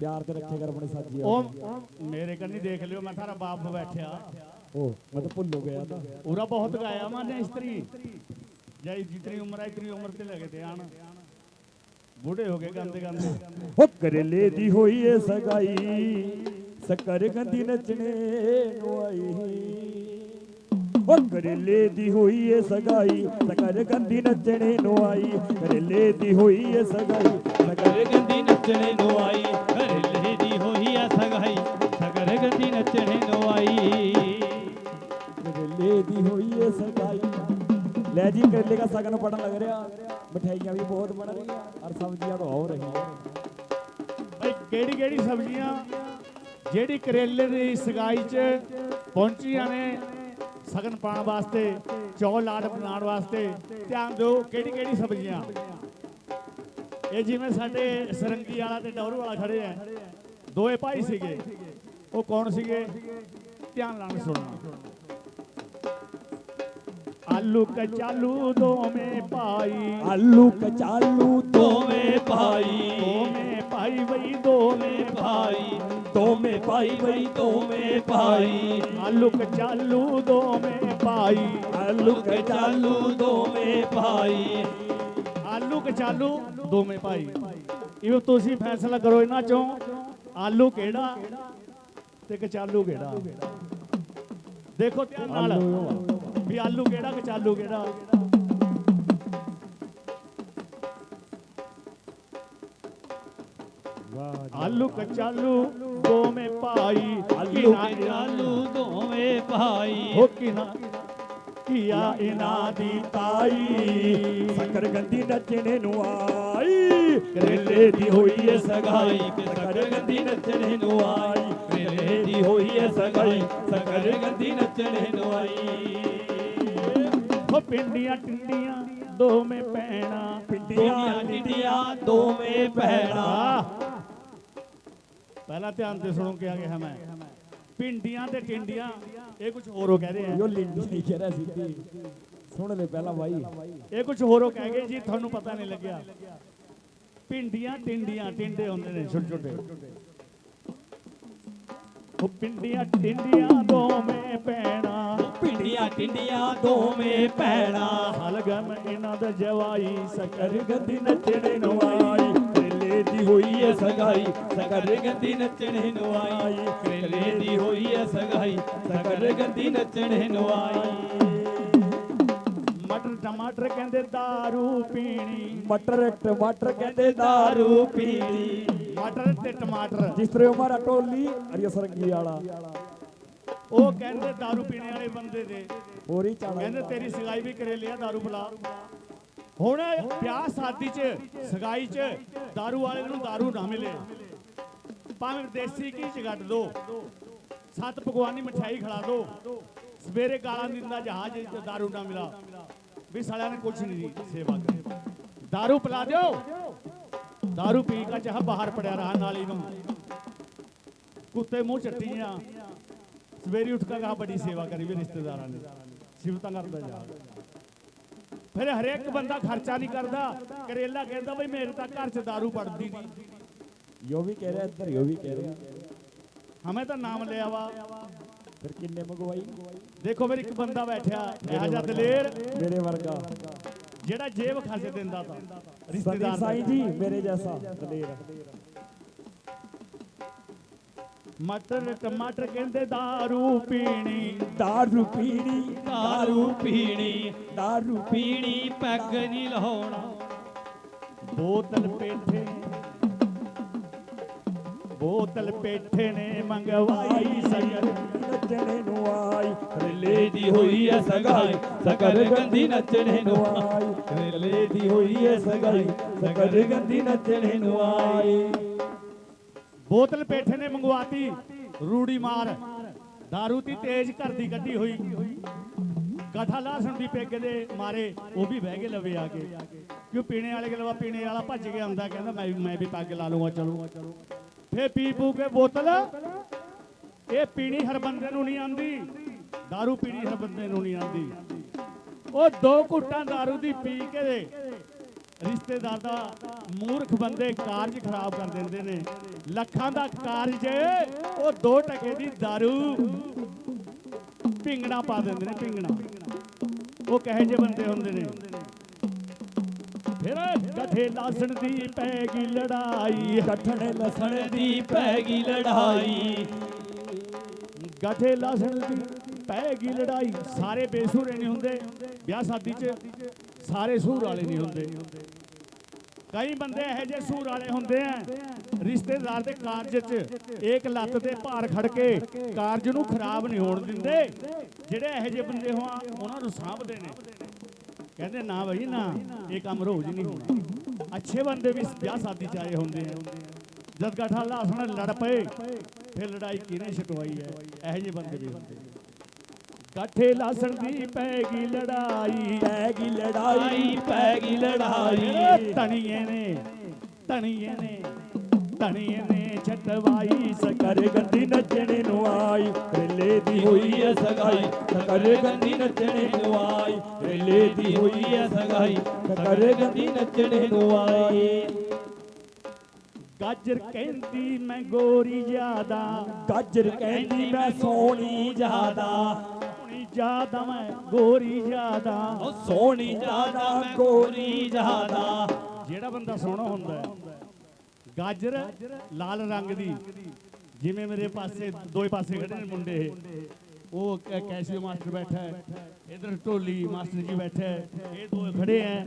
ਪਿਆਰ ਤੇ ਰੱਖੇ ਕਰ ਆਪਣੇ ਸਾਥੀ ਉਹ ਮੇਰੇ ਕੰਨੀ ਦੇਖ ਲਿਓ ਮੈਂ ਸਾਰਾ ਬਾਪ ਬੈਠਿਆ। ਉਹ ਮੈਂ ਤਾਂ ਭੁੱਲ ਗਿਆ ਤਾਂ ਉਹਰਾ ਬਹੁਤ ਗਾਇਆ ਮਾਨੇ ਇਸਤਰੀ। ਜਾਈ ਜਿਤਨੀ ਉਮਰ ਹੈ ਇਤਨੀ ਉਮਰ ਤੇ ਲਗੇ ਧਿਆਨ ਬੁੱਢੇ ਹੋ ਗਏ ਗੰਦੇ ਗੰਦੇ। ਉਹ ਕਰੇਲੇ ਦੀ ਹੋਈ ਏ ਸਗਾਈ ਸਕਰ ਗੰਦੀ ਨੱਚਣੇ ਨੂੰ ਆਈ। ਉਹ ਕਰੇਲੇ ਦੀ ਹੋਈ ਏ ਸਗਾਈ ਸਕਰ ਗੰਦੀ ਨੱਚਣੇ ਨੂੰ ਆਈ। ਕਰੇਲੇ ਦੀ ਹੋਈ ਏ ਸਗਾਈ ਸਕਰ ਗੰਦੀ ਨੱਚਣੇ ਨੂੰ ਆਈ। ਗਤੀ ਨੱਚਣੇ ਨਵਾਈ ਗਦਲੇ ਦੀ ਹੋਈ ਏ ਸਗਾਈ ਲੈ ਜੀ ਕਰੇਲੇ ਦਾ ਸਗਨ ਪੜਨ ਲੱਗ ਰਿਹਾ। ਮਠਾਈਆਂ ਵੀ ਬਹੁਤ ਬਣ ਰਹੀਆਂ। ਔਰ ਸਬਜ਼ੀਆਂ ਤਾਂ ਹੋ ਰਹੀਆਂ। ਭਾਈ ਕਿਹੜੀ ਕਿਹੜੀ ਸਬਜ਼ੀਆਂ, ਜਿਹੜੀ ਕਰੇਲੇ ਦੀ ਸਗਾਈ 'ਚ ਪਹੁੰਚੀਆਂ ਨੇ ਸਗਨ ਪਾਣ ਵਾਸਤੇ, ਚੌਲ ਲਾੜ ਬਣਾਉਣ ਵਾਸਤੇ, ਧਿਆਨ ਦਿਓ ਕਿਹੜੀ ਕਿਹੜੀ ਸਬਜ਼ੀਆਂ। ਇਹ ਜਿਵੇਂ ਸਾਡੇ ਸਰੰਗੀ ਵਾਲਾ ਤੇ ਡੌਰੂ ਵਾਲਾ ਖੜੇ ਆ। ਦੋਏ ਭਾਈ ਸੀਗੇ। ਉਹ ਕੌਣ ਸੀਗੇ? ਧਿਆਨ ਨਾਲ ਸੁਣਨਾ ਆਲੂ ਕਚਾਲੂ ਦੋਵੇਂ ਭਾਈ। ਆਲੂ ਕਚਾਲੂ ਦੋਵੇਂ ਭਾਈ। ਦੋਵੇਂ ਭਾਈ ਵਈ ਦੋਵੇਂ ਭਾਈ। ਦੋਵੇਂ ਭਾਈ ਵਈ ਦੋਵੇਂ ਭਾਈ। ਆਲੂ ਕਚਾਲੂ ਦੋਵੇਂ ਭਾਈ। ਆਲੂ ਕਚਾਲੂ ਦੋਵੇਂ ਭਾਈ। ਆਲੂ ਕਚਾਲੂ ਦੋਵੇਂ ਭਾਈ। ਇਹ ਤੁਸੀਂ ਫੈਸਲਾ ਕਰੋ ਇਹਨਾਂ ਚੋਂ। ਆਲੂ ਕਿਹੜਾ? ਤੇ ਕਚਾਲੂ ਕਿਹੜਾ? ਦੇਖੋ ਧਿਆਨ ਨਾਲ ਵੀ ਆਲੂ ਕਿਹੜਾ ਕਚਾਲੂ ਕਿਹੜਾ? ਆਲੂ ਕਚਾਲੂ ਦੋਵੇਂ ਭਾਈ ਆਲੂ ਕਚਾਲੂ ਦੋਵੇਂ ਭਾਈ। ਹੋ ਕੀ ਨਾ ਕੀਆ ਇਨਾ ਦੀ ਤਾਈ। ਸਕਰ ਗੰਦੀ ਨੱਚਣੇ ਨੂੰ ਆ। ਕਰੇਲੇ ਦੀ ਹੋਈ ਐ ਸਗਾਈ ਸਕਰ ਗੰਦੀ ਨੱਚਣੇ ਨੂੰ ਆਈ। ਕਰੇਲੇ ਦੀ ਹੋਈ ਐ ਸਗਾਈ ਸਕਰ ਗੰਦੀ ਨੱਚਣੇ ਨੂੰ ਆਈ। ਹੋ ਪਿੰਡੀਆਂ ਟਿੰਡੀਆਂ ਦੋਵੇਂ ਪੈਣਾ ਪਿੰਡੀਆਂ ਟਿੰਡੀਆਂ ਦੋਵੇਂ ਪੈਣਾ ਪਹਿਲਾ ਧਿਆਨ ਤੇ ਸੁਣੋ ਕਿ ਆ ਗਿਆ ਮੈਂ। ਪਿੰਡੀਆਂ ਤੇ ਟਿੰਡੀਆਂ ਇਹ ਕੁਝ ਹੋਰ ਹੋ ਕਹਿ ਰਹੇ ਆ। ਯੋ ਲਿੰਡੀ ਨਹੀਂ ਕਹਿ ਰਿਹਾ ਸੀ ਸੁਣ ਲੈ ਪਹਿਲਾਂ ਬਾਈ। ਇਹ ਕੁਝ ਹੋਰ ਹੋ ਕਹਿ ਗਏ ਜੀ ਤੁਹਾਨੂੰ ਪਤਾ ਨਹੀਂ ਲੱਗਿਆ। ਪਿੰਡੀਆਂ ਟਿੰਡੀਆਂ ਟਿੰਡੇ ਹੁੰਦੇ ਨੇ ਛੋਟੇ ਛੋਟੇ। ਉਹ ਪਿੰਡੀਆਂ ਟਿੰਡੀਆਂ ਦੋਵੇਂ ਪੈਣਾ ਪਿੰਡੀਆਂ ਟਿੰਡੀਆਂ ਦੋਵੇਂ ਪੈਣਾ ਹਲਗਮ ਇਹਨਾਂ ਦਾ ਜਵਾਈ ਸਕਰ ਗੰਦੀ ਨੱਚਣੇ ਨੂੰ ਆਈ। ਕਰੇਲੇ ਦੀ ਹੋਈ ਐ ਸਗਾਈ ਸਕਰ ਗੰਦੀ ਨੱਚਣੇ ਨੂੰ ਆਈ। ਕਰੇਲੇ ਦੀ ਹੋਈ ਐ ਸਗਾਈ ਸਕਰ ਗੰਦੀ ਨੱਚਣੇ ਨੂੰ ਆਈ। ਟਮਾਟਰ ਟਮਾਟਰ ਕਹਿੰਦੇ दारू ਪੀਣੀ। ਮਟਰ ਟਮਾਟਰ ਕਹਿੰਦੇ दारू ਪੀਣੀ। ਮਟਰ ਤੇ ਟਮਾਟਰ। ਜਿਸ ਤਰ੍ਹਾਂ ਉਮਰ ਟੋਲੀ ਅਰੀਆ ਸਰੰਗੀ ਵਾਲਾ। ਉਹ ਕਹਿੰਦੇ दारू ਪੀਣੇ ਵਾਲੇ ਬੰਦੇ ਦੇ। ਹੋਰੀ ਚਾਲਾ। ਕਹਿੰਦੇ ਤੇਰੀ ਸਗਾਈ ਵੀ ਕਰੇ ਲਿਆ दारू ਬਲਾ। ਹੁਣ ਵਿਆਹ ਸਾਦੀ ਚ ਸਗਾਈ ਚ दारू ਵਾਲੇ ਨੂੰ दारू ਨਾ ਮਿਲੇ। ਭਾਵੇਂ ਦੇਸੀ ਕੀ ਚ ਗੱਡ ਦੋ ਸੱਤ ਪਕਵਾਨੀ ਮਠਾਈ ਖਿਲਾ ਦੋ। ਸਵੇਰੇ ਗਾਲਾਂ ਦਿੰਦਾ ਜਹਾਜ਼ ਦਾਰੂ ਨਾ ਮਿਲਾ। ਵੀ ਸਾਲਿਆਂ ਨੇ ਕੁਝ ਨਹੀਂ ਸੇਵਾ ਕਰੀ दारू ਪਿਲਾ ਦਿਓ। दारू ਪੀ ਕੇ ਚਾਹ ਬਾਹਰ ਪੜਿਆ ਰਹਾ ਨਾਲੀ ਨੂੰ। ਕੁੱਤੇ ਮੂੰਹ ਚੱਟੀਆਂ। ਸਵੇਰੀ ਉੱਠ ਕੇ ਕਹਾ ਬੜੀ ਸੇਵਾ ਕਰੀ ਵੀ ਰਿਸ਼ਤੇਦਾਰਾਂ ਨੇ। ਸਿਫਤਾਂ ਕਰਦਾ ਜਾ ਫਿਰ ਹਰੇਕ ਬੰਦਾ ਖਰਚਾ ਨਹੀਂ ਕਰਦਾ। ਕਰੇਲਾ ਕਹਿੰਦਾ ਬਈ ਮੇਰੇ ਤਾਂ ਘਰ 'ਚ ਦਾਰੂ ਪੜਦੀ ਨਹੀਂ। ਯੋ ਵੀ ਕਹਿ ਰਿਹਾ ਇੱਧਰ ਯੋ ਵੀ ਕਹਿ ਰਿਹਾ। ਹਮੇ ਤਾਂ ਨਾਮ ਲਿਆ ਵਾ। ਫਿਰ ਕਿੰਨੇ ਮੰਗਵਾਈ? ਦੇਖੋ ਫਿਰ ਇੱਕ ਬੰਦਾ ਬੈਠਿਆ ਇਹੋ ਜਾ ਦਲੇਰ। ਮੇਰੇ ਵਰਗਾ। ਜਿਹੜਾ ਜੇਬ ਖਰਚ ਦਿੰਦਾ ਤਾਂ ਰਿਸ਼ਤੇਦਾਰ ਸਾਈਂ ਜੀ ਮੇਰੇ ਜੈਸਾ ਦਲੇਰ। ਮਟਰ ਟਮਾਟਰ ਕਹਿੰਦੇ दारू ਪੀਣੀ। दारू ਪੀਣੀ दारू ਪੀਣੀ दारू ਪੀਣੀ ਪੈਗ ਨਹੀਂ ਲਾਉਣਾ। ਬੋਤਲ ਪੇਠੇ ਬੋਤਲ ਪੇਠੇ ਨੇ ਮੰਗਵਾਈ ਸਗਰ ਨੱਚਣੇ ਨੂੰ ਆਈ। ਕਰੇਲੇ ਦੀ ਹੋਈ ਐ ਸਗਾਈ ਸਕਰ ਗੰਦੀ ਨੱਚਣੇ ਨੂੰ ਆਈ। ਕਰੇਲੇ ਦੀ ਹੋਈ ਐ ਸਗਾਈ ਸਕਰ ਗੰਦੀ ਨੱਚਣੇ ਨੂੰ ਆਈ। ਬੋਤਲ ਪੇਠੇ ਨੇ ਮੰਗਵਾਤੀ, ਰੂੜੀ ਮਾਰ। दारू ਦੀ ਤੇਜ਼ ਘਰ ਦੀ ਗੱਡੀ ਹੋਈ। ਕਥਾ ਲਾਸਣ ਦੀ ਪੇਕੇ ਦੇ ਮਾਰੇ, ਉਹ ਵੀ ਬਹਿ ਕੇ ਲਵੇ ਆ ਕੇ। ਕਿਉਂ ਪੀਣੇ ਵਾਲੇ ਗਲਵਾ ਪੀਣੇ ਵਾਲਾ ਭੱਜ ਕੇ ਆਉਂਦਾ ਕਹਿੰਦਾ ਮੈਂ ਮੈਂ ਵੀ ਪੱਗ ਲਾ ਲੂੰਗਾ ਚਲੋ। ਫੇ ਪੀ ਪੂ ਕੇ ਬੋਤਲ ਇਹ ਪੀਣੀ ਹਰ ਬੰਦੇ ਨੂੰ ਨਹੀਂ ਆਂਦੀ दारू ਪੀਣੀ ਹਰ ਬੰਦੇ ਨੂੰ ਨਹੀਂ ਆਂਦੀ ਉਹ ਦੋ ਘੁੱਟਾਂ दारू ਦੀ ਪੀ ਕੇ ਦੇ ਰਿਸ਼ਤੇਦਾਰ ਦਾ ਮੂਰਖ ਬੰਦੇ ਕਾਰਜ ਖਰਾਬ ਕਰ ਦਿੰਦੇ ਨੇ। ਲੱਖਾਂ ਦਾ ਕਾਰਜ ਉਹ ਦੋ ਟਕੇ ਦੀ दारू ਪਿੰਗਣਾ ਪਾ ਦਿੰਦੇ ਨੇ ਪਿੰਗਣਾ ਉਹ ਕਹੇ ਜੇ ਬੰਦੇ ਹੁੰਦੇ ਨੇ? ਫਿਰ ਕਥੇ ਲਸਣ ਦੀ ਪੈਗੀ ਲੜਾਈ। ਕਠਣ ਲਸਣ ਦੀ ਪੈਗੀ ਲੜਾਈ। ਗੱਠੇ ਲਾਸਣ ਦੀ ਪੈ ਗਈ ਲੜਾਈ। ਸਾਰੇ ਬੇਸੂਰੇ ਨਹੀਂ ਹੁੰਦੇ। ਵਿਆਹ ਸ਼ਾਦੀ 'ਚ ਸਾਰੇ ਸੂਰ ਵਾਲੇ ਨਹੀਂ ਹੁੰਦੇ। ਕਈ ਬੰਦੇ ਇਹੋ ਜਿਹੇ ਸੂਰ ਵਾਲੇ ਹੁੰਦੇ ਆ, ਰਿਸ਼ਤੇਦਾਰ ਦੇ ਕਾਰਜ 'ਚ ਇੱਕ ਲੱਤ ਤੇ ਭਾਰ ਖੜ ਕੇ ਕਾਰਜ ਨੂੰ ਖਰਾਬ ਨਹੀਂ ਹੋਣ ਦਿੰਦੇ। ਜਿਹੜੇ ਇਹੋ ਜਿਹੇ ਬੰਦੇ ਹੋਆ ਉਹਨਾਂ ਨੂੰ ਸਾਂਭਦੇ ਨੇ। ਕਹਿੰਦੇ, ਨਾ ਭਾਈ ਨਾ, ਇਹ ਕੰਮ ਰੋਜ਼ ਨਹੀਂ ਹੋਣਾ। ਅੱਛੇ ਬੰਦੇ ਵੀ ਵਿਆਹ ਸ਼ਾਦੀ 'ਚ ਆਏ ਹੁੰਦੇ ਆ। ਜਦ ਗੱਠਾ ਲਾਸਣ ਲੜ ਪਏ ਫਿਰ ਲੜਾਈ ਕਿਹਨੇ ਛਟਵਾਈ ਹੈ? ਇਹੋ ਜਿਹੇ ਬੰਦੇ ਵੀ ਹੁੰਦੇ ਗੱਠੇ ਲਾਸਣ ਦੀ ਪੈ ਲੜਾਈ ਪੈ ਲੜਾਈ ਆਈ ਲੜਾਈ। ਤਣੀਏ ਨੇ ਤਣੀਏ ਨੇ ਤਣੀਏ ਨੇ ਛਟਵਾਈ ਸਕਰ ਗੰਦੀ ਨੱਚਣੇ ਨੂੰ ਆਈ। ਰੇਲੇ ਦੀ ਹੋਈ ਐ ਸਗਾਈ, ਸਕਰ ਗੰਦੀ ਨੱਚਣੇ ਨੂੰ ਆਈ। ਵੇਲੇ ਦੀ ਹੋਈ ਐ ਸਗਾਈ, ਸਕਰ ਗੰਦੀ ਨੱਚਣੇ ਨੂੰ ਆਈ। ਗਾਜਰ ਕਹਿੰਦੀ ਮੈਂ ਗੋਰੀ ਜ਼ਿਆਦਾ। ਗਾਜਰ ਕਹਿੰਦੀ ਮੈਂ ਸੋਹਣੀ ਜ਼ਿਆਦਾ। ਜ਼ਿਆਦਾ ਮੈਂ ਗੋਰੀ ਜ਼ਿਆਦਾ। ਉਹ ਸੋਹਣੀ ਜ਼ਿਆਦਾ ਮੈਂ ਗੋਰੀ ਜ਼ਿਆਦਾ। ਜਿਹੜਾ ਬੰਦਾ ਸੋਹਣਾ ਹੁੰਦਾ ਹੈ ਗਾਜਰ ਲਾਲ ਰੰਗ ਦੀ। ਜਿਵੇਂ ਮੇਰੇ ਪਾਸੇ ਦੋਏ ਪਾਸੇ ਖੜੇ ਨੇ ਮੁੰਡੇ। ਉਹ ਕੈਸ਼ੀਓ ਮਾਸਟਰ ਬੈਠਾ ਹੈ ਇਧਰ ਢੋਲੀ ਮਾਸਟਰ ਜੀ ਬੈਠਾ ਹੈ ਇਹ ਦੋ ਖੜੇ ਹੈ।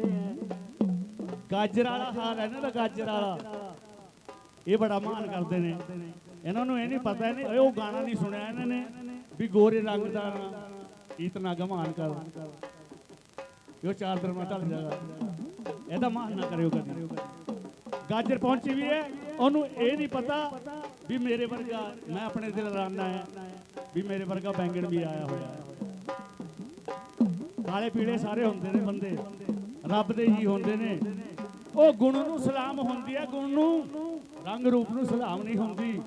ਗਾਜਰ ਵਾਲਾ ਹਾਲ ਹੈ ਨਾ ਗਾਜਰ ਵਾਲਾ। ਇਹ ਬੜਾ ਮਾਣ ਕਰਦੇ ਨੇ। ਇਹਨਾਂ ਨੂੰ ਇਹ ਨਹੀਂ ਪਤਾ ਇਹਨੇ ਉਹ ਗਾਣਾ ਨਹੀਂ ਸੁਣਿਆ ਇਹਨਾਂ ਨੇ, ਵੀ ਗੋਰੇ ਰੰਗ ਦਾ ਇਤਨਾ ਗਮਾਨ ਕਰ। ਇਹ ਚਾਰ ਦਿਨ ਮੈਂ ਢਲ ਜਾਗਾ। ਇਹਦਾ ਮਾਨ ਨਾ ਕਰਿਓ ਕਦੀ। ਗਾਜਰ ਪਹੁੰਚੀ ਵੀ ਹੈ, ਉਹਨੂੰ ਇਹ ਨਹੀਂ ਪਤਾ ਵੀ ਮੇਰੇ ਵਰਗਾ, ਮੈਂ ਆਪਣੇ ਦਿਲ ਰਾਨਾ ਹੈ, ਵੀ ਮੇਰੇ ਵਰਗਾ ਬੈਂਗਣ ਵੀ ਆਇਆ ਹੋਇਆ ਹੈ। ਕਾਲੇ ਪੀਲੇ ਸਾਰੇ ਹੁੰਦੇ ਨੇ ਬੰਦੇ। ਰੱਬ ਦੇ ਜੀ ਹੁੰਦੇ ਨੇ। ਉਹ ਗੁਣ ਨੂੰ ਸਲਾਮ ਹੁੰਦੀ ਹੈ, ਗੁਣ ਨੂੰ। ਰੰਗ ਰੂਪ ਨੂੰ ਸਲਾਮ ਨਹੀਂ ਹੁੰਦੀ।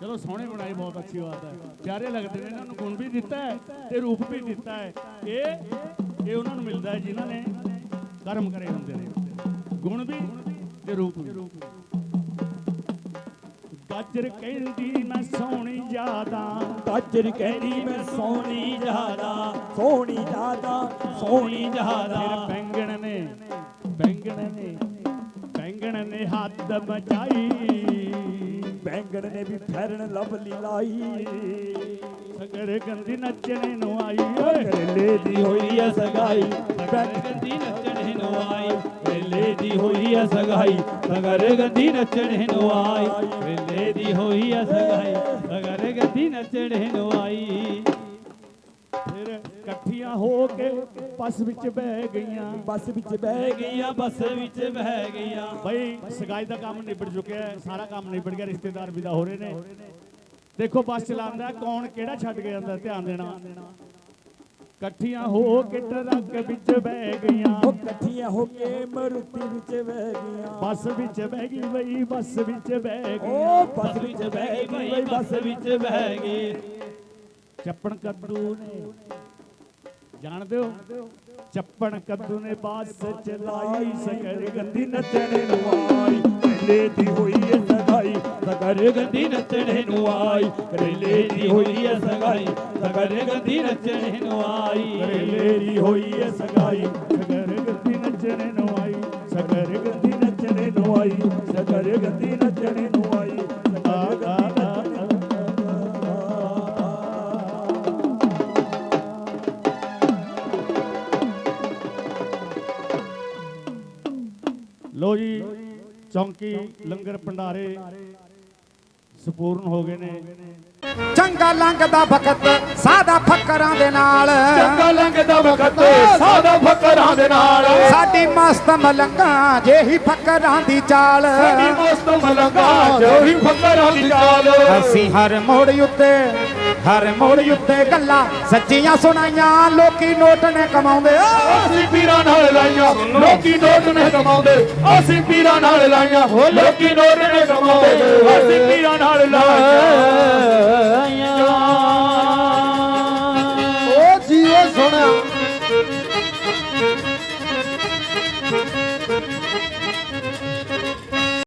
ਚਲੋ ਸੋਹਣੇ ਬਣਾਏ ਬਹੁਤ ਅੱਛੀ ਬਾਤ ਹੈ। ਪਿਆਰੇ ਲੱਗਦੇ ਨੇ ਇਹਨਾਂ ਨੂੰ ਗੁਣ ਵੀ ਦਿੱਤਾ ਹੈ ਤੇ ਰੂਪ ਵੀ ਦਿੱਤਾ ਹੈ। ਇਹ ਇਹ ਉਹਨਾਂ ਨੂੰ ਮਿਲਦਾ ਹੈ ਜਿਨ੍ਹਾਂ ਨੇ ਕਰਮ ਕਰੇ ਹੁੰਦੇ ਨੇ। ਗੁਣ ਵੀ ਤੇ ਰੂਪ ਵੀ। ਗਾਜਰ ਕਹਿੰਦੀ ਮੈਂ ਸੋਹਣੀ ਜ਼ਿਆਦਾ। ਗਾਜਰ ਕਹਿੰਦੀ ਮੈਂ ਸੋਹਣੀ ਜ਼ਿਆਦਾ। ਸੋਹਣੀ ਜ਼ਿਆਦਾ ਸੋਹਣੀ ਜ਼ਿਆਦਾ। ਬੈਂਗਣ ਨੇ ਬੈਂਗਣ ਨੇ ਹੱਦ ਮਚਾਈ ਬੈਂਗਣ ਨੇ ਵੀ ਫੈਰਨ ਲਵਲੀ ਲਾਈ ਸਗਰ ਗੰਦੀ ਨੱਚਣੇ ਨੂੰ ਆਈ ਓਏ ਕਰੇਲੇ ਦੀ ਹੋਈ ਐ ਸਗਾਈ ਸਕਰ ਗੰਦੀ ਨੱਚਣੇ ਨੂੰ ਆਈ ਵੇਲੇ ਦੀ ਹੋਈ ਐ ਸਗਾਈ ਸਕਰ ਗੰਦੀ ਨੱਚਣੇ ਨੂੰ ਆਈ ਵੇਲੇ ਦੀ ਹੋਈ ਐ ਸਗਾਈ ਸਕਰ ਗੰਦੀ ਨੱਚਣੇ ਨੂੰ ਆਈ ਫਿਰ ਇਕੱਠੀਆਂ ਹੋ ਕੇ ਬੱਸ ਵਿੱਚ ਬਹਿ ਗਈਆਂ। ਬੱਸ ਵਿੱਚ ਬਹਿ ਬਹਿ ਗਈ ਗਈਆਂ ਬੱਸ ਵਿੱਚ ਬਹਿ ਗਈਆਂ। ਬਈ ਸਗਾਈ ਦਾ ਕੰਮ ਨਿਬੜ ਚੁੱਕਿਆ ਸਾਰਾ ਕੰਮ ਨਿਬੜ ਗਿਆ ਰਿਸ਼ਤੇਦਾਰ ਵਿਦਾ ਹੋ ਰਹੇ ਨੇ। ਦੇਖੋ ਬੱਸ ਚਲਾਉਂਦਾ ਕੌਣ ਕਿਹੜਾ ਛੱਡ ਕੇ ਜਾਂਦਾ ਧਿਆਨ ਦੇਣਾ। ਇਕੱਠੀਆਂ ਹੋ ਕੇ ਟਰੱਕ ਵਿੱਚ ਬਹਿ ਗਈਆਂ। ਉਹ ਇਕੱਠੀਆਂ ਹੋ ਕੇ ਮਰੂਤੀ ਵਿੱਚ ਬਹਿ ਗਈਆਂ। ਬੱਸ ਵਿੱਚ ਬਹਿ ਗਈ ਬਈ ਬੱਸ ਵਿੱਚ ਬਹਿ ਗਈ ਉਹ ਬੱਸ ਵਿੱਚ ਬਹਿ ਗਈ ਬਈ ਬੱਸ ਵਿੱਚ ਬਹਿ ਗਈ। ਚੱਪਣ ਕੱਦੂ ਨੇ। ਜਾਣਦੇ ਹੋ ਚੱਪਣ ਕੱਦੂ ਨੇ ਬੱਸ ਚਲਾਈ ਸਕਰ ਗੰਦੀ ਨੱਚਣੇ ਨੂੰ ਆਈ। ਰੇਲੇ ਦੀ ਹੋਈ ਏ ਸਗਾਈ। ਸਗਰ ਗੰਦੀ ਨੱਚਣੇ ਨੂੰ ਆਈ। ਕਰੇਲੇ ਦੀ ਹੋਈ ਐ ਸਗਾਈ। ਸਗਰ ਗੰਦੀ ਨੱਚਣੇ ਨੂੰ ਆਈ। ਰੇਲੇ ਦੀ ਹੋਈ ਏ ਸਗਾਈ। ਸਕਰ ਗੰਦੀ ਨੱਚਣੇ ਨੂੰ ਆਈ। ਸਗਰ ਗੰਦੀ ਨੱਚਣੇ ਨੂੰ ਆਈ। ਸਗਰ ਗੰਦੀ ਨੱਚਣੇ ਚੌਂਕੀ ਲੰਗਰ ਭੰਡਾਰੇ ਸੰਪੂਰਨ ਹੋ ਗਏ ਨੇ। ਚੰਗਾ ਲੰਘਦਾ ਵਕਤ ਸਾਦਾ ਫਕਰਾਂ ਦੇ ਨਾਲ। ਚੰਗਾ ਲੰਘਦਾ ਵਕਤ ਸਾਦਾ ਫਕਰਾਂ ਦੇ ਨਾਲ। ਸਾਡੀ ਮਸਤ ਮਲੰਗਾ ਜਿਹੀ ਫਕਰਾਂ ਦੀ ਚਾਲ। ਸਾਡੀ ਮਸਤ ਮਲੰਗਾ ਜੋਹੀ ਫਕਰਾਂ ਦੀ ਚਾਲ। ਅਸੀਂ ਹਰ ਮੋੜ ਉੱਤੇ ਹਰ ਮੋੜ ਉੱਤੇ ਗੱਲਾਂ ਸੱਚੀਆਂ ਸੁਣਾਈਆਂ ਲੋਕੀ ਨੋਟ ਨੇ ਕਮਾਉਂਦੇ। ਅਸੀਂ ਪੀਰਾਂ ਨਾਲ ਲਾਈਆਂ ਲੋਕੀ ਨੋਟ ਨੇ ਕਮਾਉਂਦੇ। ਅਸੀਂ ਪੀਰਾਂ ਨਾਲ ਲਾਈਆਂ ਲੋਕੀ ਨੋਟ ਨੇ ਕਮਾਉਂਦੇ। ਅਸੀਂ ਪੀਰਾਂ ਨਾਲ ਲਾਈਆਂ।